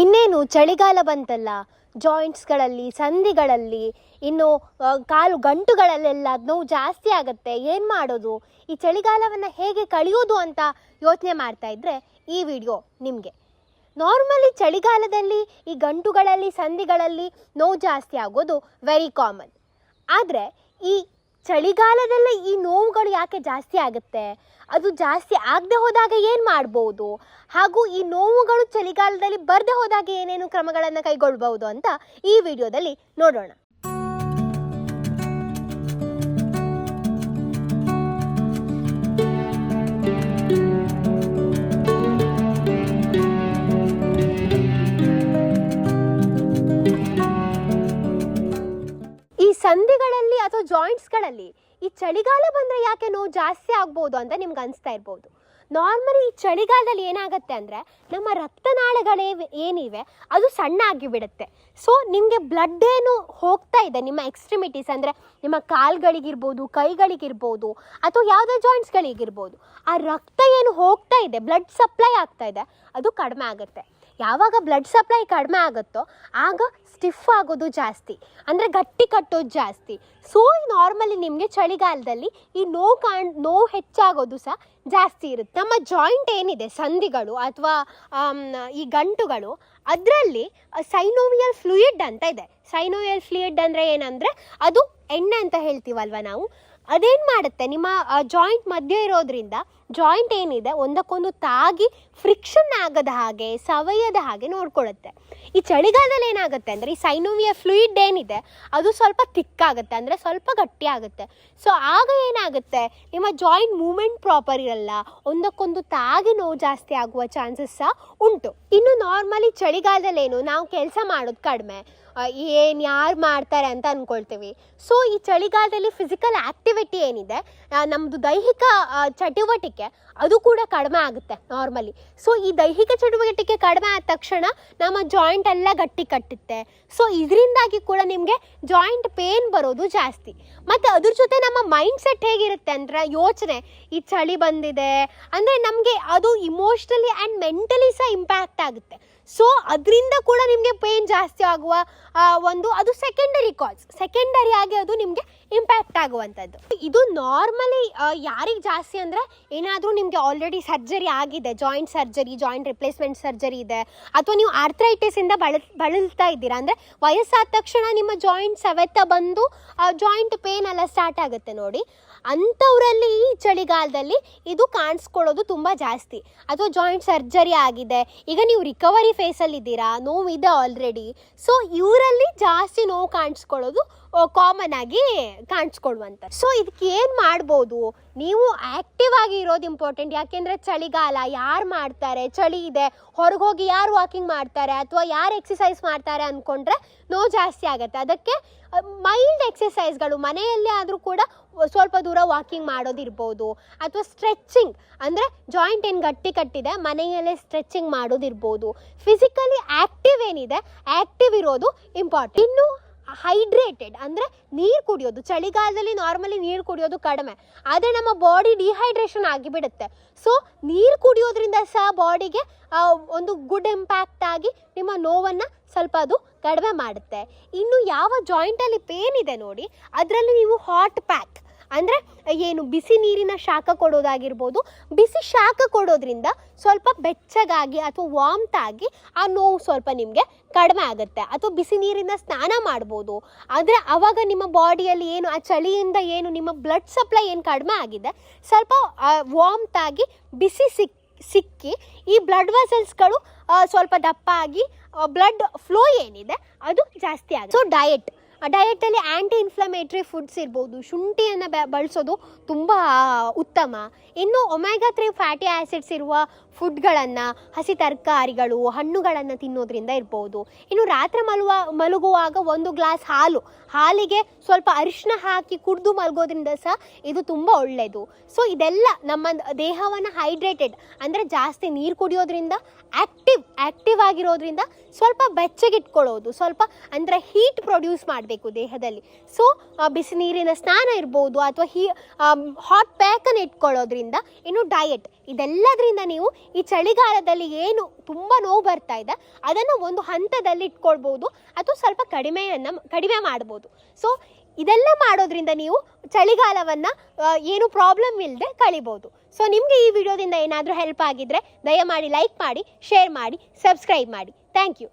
ಇನ್ನೇನು ಚಳಿಗಾಲ ಬಂತಲ್ಲ ಜಾಯಿಂಟ್ಸ್ಗಳಲ್ಲಿ ಸಂಧಿಗಳಲ್ಲಿ ಇನ್ನು ಕಾಲು ಗಂಟುಗಳಲ್ಲೆಲ್ಲ ನೋವು ಜಾಸ್ತಿ ಆಗುತ್ತೆ. ಏನು ಮಾಡೋದು? ಈ ಚಳಿಗಾಲವನ್ನು ಹೇಗೆ ಕಳೆಯೋದು ಅಂತ ಯೋಚನೆ ಮಾಡ್ತಾ ಇದ್ದರೆ ಈ ವಿಡಿಯೋ ನಿಮಗೆ. ನಾರ್ಮಲಿ ಚಳಿಗಾಲದಲ್ಲಿ ಈ ಗಂಟುಗಳಲ್ಲಿ ಸಂಧಿಗಳಲ್ಲಿ ನೋವು ಜಾಸ್ತಿ ಆಗೋದು ವೆರಿ ಕಾಮನ್ ಆದರೆ ಈ ಚಳಿಗಾಲದಲ್ಲೇ ಈ ನೋವುಗಳು ಯಾಕೆ ಜಾಸ್ತಿ ಆಗುತ್ತೆ? ಅದು ಜಾಸ್ತಿ ಆಗದೆ ಹೋದಾಗ ಏನು ಮಾಡ್ಬೋದು? ಹಾಗೂ ಈ ನೋವುಗಳು ಚಳಿಗಾಲದಲ್ಲಿ ಬರದೆ ಹೋದಾಗ ಏನೇನು ಕ್ರಮಗಳನ್ನು ಕೈಗೊಳ್ಳಬಹುದು ಅಂತ ಈ ವಿಡಿಯೋದಲ್ಲಿ ನೋಡೋಣ. ಈ ಸಂಧಿಗಳಲ್ಲಿ ಅಥವಾ ಜಾಯಿಂಟ್ಸ್ಗಳಲ್ಲಿ ಈ ಚಳಿಗಾಲ ಬಂದರೆ ಯಾಕೆ ನೋವು ಜಾಸ್ತಿ ಆಗ್ಬೋದು ಅಂತ ನಿಮ್ಗೆ ಅನಿಸ್ತಾ ಇರ್ಬೋದು? ನಾರ್ಮಲಿ ಈ ಚಳಿಗಾಲದಲ್ಲಿ ಏನಾಗುತ್ತೆ ಅಂದರೆ ನಮ್ಮ ರಕ್ತನಾಳಗಳೇ ಏನಿವೆ, ಅದು ಸಣ್ಣ ಆಗಿಬಿಡುತ್ತೆ ಸೊ ನಿಮಗೆ ಬ್ಲಡ್ ಏನು ಹೋಗ್ತಾ ಇದೆ, ನಿಮ್ಮ ಎಕ್ಸ್ಟ್ರಿಮಿಟೀಸ್ ಅಂದರೆ ನಿಮ್ಮ ಕಾಲ್ಗಳಿಗಿರ್ಬೋದು, ಕೈಗಳಿಗಿರ್ಬೋದು, ಅಥವಾ ಯಾವುದೇ ಜಾಯಿಂಟ್ಸ್ಗಳಿಗಿರ್ಬೋದು ಆ ರಕ್ತ ಏನು ಹೋಗ್ತಾ ಇದೆ ಬ್ಲಡ್ ಸಪ್ಲೈ ಆಗ್ತಾ ಇದೆ, ಅದು ಕಡಿಮೆ ಆಗುತ್ತೆ. ಯಾವಾಗ ಬ್ಲಡ್ ಸಪ್ಲೈ ಕಡಿಮೆ ಆಗುತ್ತೋ ಆಗ ಸ್ಟಿಫ್ ಆಗೋದು ಜಾಸ್ತಿ, ಅಂದರೆ ಗಟ್ಟಿ ಕಟ್ಟೋದು ಜಾಸ್ತಿ. ಸೊ ನಾರ್ಮಲಿ ನಿಮಗೆ ಚಳಿಗಾಲದಲ್ಲಿ ಈ ನೋವು ಕಾಣ್ ನೋವು ಹೆಚ್ಚಾಗೋದು ಸಹ ಜಾಸ್ತಿ ಇರುತ್ತೆ. ನಮ್ಮ ಜಾಯಿಂಟ್ ಏನಿದೆ, ಸಂಧಿಗಳು ಅಥವಾ ಈ ಗಂಟುಗಳು, ಅದರಲ್ಲಿ ಸೈನೋವಿಯಲ್ ಫ್ಲೂಯಿಡ್ ಅಂತ ಇದೆ. ಸೈನೋವಿಯಲ್ ಫ್ಲೂಯಿಡ್ ಅಂದರೆ ಏನಂದರೆ ಅದು ಎಣ್ಣೆ ಅಂತ ಹೇಳ್ತೀವಲ್ವ ನಾವು? ಅದೇನು ಮಾಡುತ್ತೆ? ನಿಮ್ಮ ಜಾಯಿಂಟ್ ಮಧ್ಯೆ ಇರೋದ್ರಿಂದ ಜಾಯಿಂಟ್ ಏನಿದೆ, ಒಂದಕ್ಕೊಂದು ತಾಗಿ ಫ್ರಿಕ್ಷನ್ ಆಗದ ಹಾಗೆ, ಸವಯದ ಹಾಗೆ ನೋಡ್ಕೊಳ್ಳುತ್ತೆ. ಈ ಚಳಿಗಾಲದಲ್ಲಿ ಏನಾಗುತ್ತೆ ಅಂದರೆ, ಈ ಸೈನೋವಿಯ ಫ್ಲೂಯಿಡ್ ಏನಿದೆ, ಅದು ಸ್ವಲ್ಪ ತಿಕ್ಕಾಗುತ್ತೆ, ಅಂದರೆ ಸ್ವಲ್ಪ ಗಟ್ಟಿ ಆಗುತ್ತೆ ಸೊ ಆಗ ಏನಾಗುತ್ತೆ? ನಿಮ್ಮ ಜಾಯಿಂಟ್ ಮೂಮೆಂಟ್ ಪ್ರಾಪರ್ ಇರಲ್ಲ, ಒಂದಕ್ಕೊಂದು ತಾಗಿ ನೋವು ಜಾಸ್ತಿ ಆಗುವ ಚಾನ್ಸಸ್ ಸಹ ಉಂಟು. ಇನ್ನು ನಾರ್ಮಲಿ ಚಳಿಗಾಲದಲ್ಲಿ ಏನು, ನಾವು ಕೆಲಸ ಮಾಡೋದು ಕಡಿಮೆ. ಏನು ಯಾರು ಮಾಡ್ತಾರೆ ಅಂತ ಅಂದ್ಕೊಳ್ತೀವಿ ಸೊ ಈ ಚಳಿಗಾಲದಲ್ಲಿ ಫಿಸಿಕಲ್ ಆ್ಯಕ್ಟಿವಿಟಿ ಏನಿದೆ ನಮ್ಮದು ದೈಹಿಕ ಚಟುವಟಿಕೆ ಅದು ಕೂಡ ಕಡಿಮೆ ಆಗುತ್ತೆ ನಾರ್ಮಲಿ ಸೊ ಈ ದೈಹಿಕ ಚಟುವಟಿಕೆ ಕಡಿಮೆ ಆದ ತಕ್ಷಣ ನಮ್ಮ ಜಾಯಿಂಟ್ ಎಲ್ಲ ಗಟ್ಟಿ ಕಟ್ಟುತ್ತೆ. ಸೊ ಇದರಿಂದಾಗಿ ಕೂಡ ನಿಮಗೆ ಜಾಯಿಂಟ್ ಪೇನ್ ಬರೋದು ಜಾಸ್ತಿ. ಮತ್ತು ಅದ್ರ ಜೊತೆ ನಮ್ಮ ಮೈಂಡ್ ಸೆಟ್ ಹೇಗಿರುತ್ತೆ ಅಂದರೆ ಯೋಚನೆ, ಈ ಚಳಿ ಬಂದಿದೆ ಅಂದರೆ ನಮಗೆ ಅದು ಇಮೋಷ್ನಲಿ ಆ್ಯಂಡ್ ಮೆಂಟಲಿ ಸಹ ಇಂಪ್ಯಾಕ್ಟ್ ಆಗುತ್ತೆ. ಸೊ ಅದರಿಂದ ಕೂಡ ನಿಮಗೆ ಪೇನ್ ಜಾಸ್ತಿ ಆಗುವ ಒಂದು, ಅದು ಸೆಕೆಂಡರಿ ಕಾಸ್ ಸೆಕೆಂಡರಿ ಆಗಿ ಅದು ನಿಮಗೆ ಇಂಪ್ಯಾಕ್ಟ್ ಆಗುವಂಥದ್ದು. ಇದು ನಾರ್ಮಲಿ ಯಾರಿಗೆ ಜಾಸ್ತಿ ಅಂದರೆ ಏನಾದರೂ ನಿಮಗೆ ಆಲ್ರೆಡಿ ಸರ್ಜರಿ ಆಗಿದೆ joint surgery joint replacement surgery ಇದೆ, ಅಥವಾ ನೀವು ಆರ್ಥ್ರೈಟಿಸಿಂದ ಬಳ, ಬಳಲ್ತಾ ಇದ್ದೀರಾ, ಅಂದರೆ ವಯಸ್ಸಾದ ತಕ್ಷಣ ನಿಮ್ಮ ಜಾಯಿಂಟ್ ಸವೆತ ಬಂದು ಜಾಯಿಂಟ್ ಪೇನ್ ಎಲ್ಲ ಸ್ಟಾರ್ಟ್ ಆಗುತ್ತೆ ನೋಡಿ. ಅಂಥವರಲ್ಲಿ ಈ ಚಳಿಗಾಲದಲ್ಲಿ ಇದು ಕಾಣಿಸ್ಕೊಳ್ಳೋದು ತುಂಬ ಜಾಸ್ತಿ. ಅಥವಾ ಜಾಯಿಂಟ್ ಸರ್ಜರಿ ಆಗಿದೆ. ಈಗ ನೀವು ರಿಕವರಿ ಫೇಸಲ್ಲಿದ್ದೀರಾ ನೋವಿದೆ ಆಲ್ರೆಡಿ ಸೊ ಇವರಲ್ಲಿ ಜಾಸ್ತಿ ನೋವು ಕಾಣಿಸ್ಕೊಳ್ಳೋದು ಕಾಮನ್ ಆಗಿ ಕಾಣಿಸ್ಕೊಳ್ವಂತ ಸೊ ಇದಕ್ಕೆ ಏನು ಮಾಡ್ಬೋದು? ನೀವು ಆ್ಯಕ್ಟಿವ್ ಆಗಿ ಇರೋದು ಇಂಪಾರ್ಟೆಂಟ್ ಯಾಕೆಂದರೆ ಚಳಿಗಾಲ, ಯಾರು ಮಾಡ್ತಾರೆ? ಚಳಿ ಇದೆ. ಹೊರಗೆ ಹೋಗಿ ಯಾರು ವಾಕಿಂಗ್ ಮಾಡ್ತಾರೆ? ಅಥವಾ ಯಾರು ಎಕ್ಸಸೈಸ್ ಮಾಡ್ತಾರೆ ಅಂದ್ಕೊಂಡ್ರೆ ನೋವು ಜಾಸ್ತಿ ಆಗುತ್ತೆ. ಅದಕ್ಕೆ ಮೈಲ್ಡ್ ಎಕ್ಸಸೈಸ್ಗಳು ಮನೆಯಲ್ಲೇ ಆದರೂ ಕೂಡ ಸ್ವಲ್ಪ ದೂರ ವಾಕಿಂಗ್ ಮಾಡೋದಿರ್ಬೋದು ಅಥವಾ ಸ್ಟ್ರೆಚ್ಚಿಂಗ್ ಅಂದರೆ ಜಾಯಿಂಟ್ ಏನು ಗಟ್ಟಿ ಕಟ್ಟಿದೆ, ಮನೆಯಲ್ಲೇ ಸ್ಟ್ರೆಚ್ಚಿಂಗ್ ಮಾಡೋದಿರ್ಬೋದು ಫಿಸಿಕಲಿ ಆ್ಯಕ್ಟಿವ್ ಏನಿದೆ ಆ್ಯಕ್ಟಿವ್ ಇರೋದು ಇಂಪಾರ್ಟೆಂಟ್ ಇನ್ನು ಹೈಡ್ರೇಟೆಡ್, ಅಂದರೆ ನೀರು ಕುಡಿಯೋದು. ಚಳಿಗಾಲದಲ್ಲಿ ನಾರ್ಮಲಿ ನೀರು ಕುಡಿಯೋದು ಕಡಿಮೆ. ಆದರೆ ನಮ್ಮ ಬಾಡಿ ಡಿಹೈಡ್ರೇಷನ್ ಆಗಿಬಿಡುತ್ತೆ. ಸೊ ನೀರು ಕುಡಿಯೋದ್ರಿಂದ ಸಹ ಬಾಡಿಗೆ ಒಂದು ಗುಡ್ ಇಂಪ್ಯಾಕ್ಟ್ ಆಗಿ ನಿಮ್ಮ ನೋವನ್ನು ಸ್ವಲ್ಪ ಅದು ಕಡಿಮೆ ಮಾಡುತ್ತೆ. ಇನ್ನು ಯಾವ ಜಾಯಿಂಟಲ್ಲಿ ಪೇನ್ ಇದೆ ನೋಡಿ, ಅದರಲ್ಲಿ ನೀವು ಹಾಟ್ ಪ್ಯಾಕ್ ಅಂದರೆ ಏನು ಬಿಸಿ ನೀರಿನ ಶಾಖ ಕೊಡೋದಾಗಿರ್ಬೋದು. ಬಿಸಿ ಶಾಖ ಕೊಡೋದ್ರಿಂದ ಸ್ವಲ್ಪ ಬೆಚ್ಚಗಾಗಿ ಅಥವಾ ವಾಮ್ತ್ ಆಗಿ ಆ ನೋವು ಸ್ವಲ್ಪ ನಿಮಗೆ ಕಡಿಮೆ ಆಗುತ್ತೆ. ಅಥವಾ ಬಿಸಿ ನೀರಿನ ಸ್ನಾನ ಮಾಡ್ಬೋದು. ಆದರೆ ಅವಾಗ ನಿಮ್ಮ ಬಾಡಿಯಲ್ಲಿ ಏನು ಆ ಚಳಿಯಿಂದ ಏನು ನಿಮ್ಮ ಬ್ಲಡ್ ಸಪ್ಲೈ ಏನು ಕಡಿಮೆ ಆಗಿದೆ, ಸ್ವಲ್ಪ ವಾಮ್ತ್ ಆಗಿ ಬಿಸಿ ಸಿಕ್, ಸಿಕ್ಕಿ ಈ ಬ್ಲಡ್ ವೆಸಲ್ಸ್ಗಳು ಸ್ವಲ್ಪ ದಪ್ಪ ಆಗಿ ಬ್ಲಡ್ ಫ್ಲೋ ಏನಿದೆ ಅದು ಜಾಸ್ತಿ ಆಗುತ್ತೆ. ಸೊ ಡಯಟ್ ಡಯಟಲ್ಲಿ ಆ್ಯಂಟಿ ಇನ್ಫ್ಲಮೇಟ್ರಿ ಫುಡ್ಸ್ ಇರ್ಬೋದು, ಶುಂಠಿಯನ್ನು ಬ, ಬಳಸೋದು ತುಂಬ ಉತ್ತಮ. ಇನ್ನು ಒಮೆಗಾ ತ್ರೀ ಫ್ಯಾಟಿ ಆ್ಯಸಿಡ್ಸ್ ಇರುವ ಫುಡ್ಗಳನ್ನು ಹಸಿ ತರಕಾರಿಗಳು, ಹಣ್ಣುಗಳನ್ನು ತಿನ್ನೋದ್ರಿಂದ ಇರ್ಬೋದು. ಇನ್ನು ರಾತ್ರಿ ಮಲುವ, ಮಲಗುವಾಗ ಒಂದು ಗ್ಲಾಸ್ ಹಾಲು. ಹಾಲಿಗೆ ಸ್ವಲ್ಪ ಅರಿಶಿನ ಹಾಕಿ ಕುಡಿದು ಮಲಗೋದ್ರಿಂದ ಸಹ ಇದು ತುಂಬ ಒಳ್ಳೆಯದು ಸೊ ಇದೆಲ್ಲ ನಮ್ಮ ದೇಹವನ್ನು ಹೈಡ್ರೇಟೆಡ್ ಅಂದರೆ ಜಾಸ್ತಿ ನೀರು ಕುಡಿಯೋದ್ರಿಂದ ಆ್ಯಕ್ಟಿವ್ ಆ್ಯಕ್ಟಿವ್ ಆಗಿರೋದ್ರಿಂದ ಸ್ವಲ್ಪ ಬೆಚ್ಚಗಿಟ್ಕೊಳ್ಳೋದು. ಸ್ವಲ್ಪ ಅಂದರೆ ಹೀಟ್ ಪ್ರೊಡ್ಯೂಸ್ ಮಾಡಬೇಕು ದೇಹದಲ್ಲಿ. ಸೊ ಬಿಸಿ ನೀರಿನ ಸ್ನಾನ ಇರ್ಬೋದು ಅಥವಾ ಹೀ ಹಾಟ್ ಪ್ಯಾಕನ್ನು ಇಟ್ಕೊಳ್ಳೋದ್ರಿಂದ ಇನ್ನು ಡಯಟ್ ಇದೆಲ್ಲದರಿಂದ ನೀವು ಈ ಚಳಿಗಾಲದಲ್ಲಿ ಏನು ತುಂಬ ನೋವು ಬರ್ತಾ ಇದೆ, ಅದನ್ನು ಒಂದು ಹಂತದಲ್ಲಿ ಇಟ್ಕೊಳ್ಬೋದು ಅಥವಾ ಸ್ವಲ್ಪ ಕಡಿಮೆಯನ್ನು ಕಡಿಮೆ ಮಾಡ್ಬೋದು. ಸೊ ಇದೆಲ್ಲ ಮಾಡೋದ್ರಿಂದ ನೀವು ಚಳಿಗಾಲವನ್ನು ಏನು ಪ್ರಾಬ್ಲಮ್ ಇಲ್ಲದೆ ಕಳಿಬೋದು. ಸೊ ನಿಮಗೆ ಈ ವಿಡಿಯೋದಿಂದ ಏನಾದರೂ ಹೆಲ್ಪ್ ಆಗಿದ್ದರೆ ದಯಮಾಡಿ ಲೈಕ್ ಮಾಡಿ ಶೇರ್ ಮಾಡಿ ಸಬ್ಸ್ಕ್ರೈಬ್ ಮಾಡಿ. Thank you